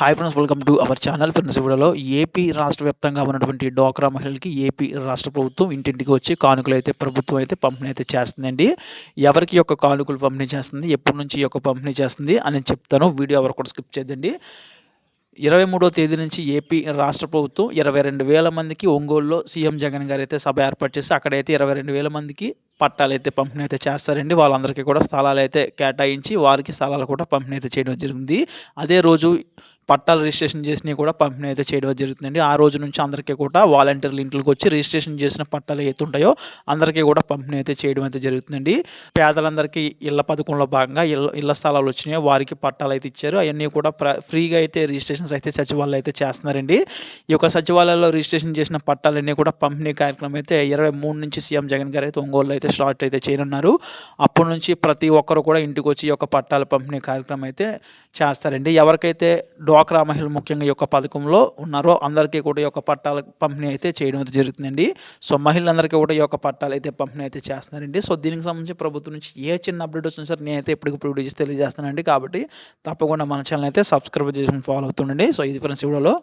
Hi friends welcome to our channel friends వీడియోలో AP రాష్ట్ర వ్యాప్తంగా ఉన్నటువంటి డోక్రా మహిళలకి ఏపీ రాష్ట్ర ప్రభుత్వం ఇంటింటికి వచ్చి కానుకలు అయితే ప్రభుత్వం అయితే పంపిణీ అయితే చేస్తుందండి. ఎవరికి యొక్క కానుకలు పంపిణీ చేస్తుంది ఎప్పటి నుంచి యొక్క పంపిణీ చేస్తుంది అని చెప్తాను. వీడియో ఎవరు కూడా స్కిప్ చేద్దండి ఇరవై మూడో తేదీ నుంచి ఏపీ రాష్ట్ర ప్రభుత్వం ఇరవై రెండు వేల మందికి ఒంగోలులో సీఎం జగన్ గారు అయితే సభ ఏర్పాటు చేసి అక్కడైతే ఇరవై రెండు వేల మందికి పట్టాలు అయితే పంపిణీ అయితే చేస్తారండి. వాళ్ళందరికీ కూడా స్థలాలు అయితే కేటాయించి వారికి స్థలాలు కూడా పంపిణీ అయితే చేయడం జరిగింది. అదే రోజు పట్టాలు రిజిస్ట్రేషన్ చేసినవి కూడా పంపిణీ అయితే చేయడం జరుగుతుందండి. ఆ రోజు నుంచి అందరికీ కూడా వాలంటీర్లు ఇంట్లోకి వచ్చి రిజిస్ట్రేషన్ చేసిన పట్టాలు అయితే ఉంటాయో అందరికీ కూడా పంపిణీ అయితే చేయడం అయితే జరుగుతుందండి. పేదలందరికీ ఇళ్ళ పథకంలో భాగంగా ఇళ్ళ ఇళ్ళ స్థలాలు వచ్చినాయో వారికి పట్టాలు అయితే ఇచ్చారు. అవన్నీ కూడా ప్ర ఫ్రీగా అయితే రిజిస్ట్రేషన్స్ అయితే సచివాలయాలు అయితే చేస్తున్నారండి. ఈ యొక్క సచివాలయంలో రిజిస్ట్రేషన్ చేసిన పట్టాలన్నీ కూడా పంపిణీ కార్యక్రమం అయితే ఇరవై మూడు నుంచి సీఎం జగన్ గారు అయితే ఒంగోలు అయితే స్టార్ట్ అయితే చేయనున్నారు. అప్పటి నుంచి ప్రతి ఒక్కరు కూడా ఇంటికి వచ్చి ఈ యొక్క పట్టాల పంపిణీ కార్యక్రమం అయితే చేస్తారండి. ఎవరికైతే డ్వాక్రా మహిళలు ముఖ్యంగా ఈ యొక్క పథకంలో ఉన్నారో అందరికీ కూడా ఈ యొక్క పట్టాల పంపిణీ అయితే చేయడం అయితే జరుగుతుందండి. సో మహిళలందరికీ కూడా ఈ యొక్క పట్టాలు అయితే పంపిణీ అయితే చేస్తున్నారండి. సో దీనికి సంబంధించి ప్రభుత్వం నుంచి ఏ చిన్న అప్డేట్ వచ్చినా సరే నేనైతే ఎప్పటికప్పుడు వీడియోస్ తెలియజేస్తానండి. కాబట్టి తప్పకుండా మన ఛానల్ అయితే సబ్స్క్రైబ్ చేసుకుని ఫాలో అవుతుండండి. సో ఇది ఫ్రెండ్స్ వీడియోలో.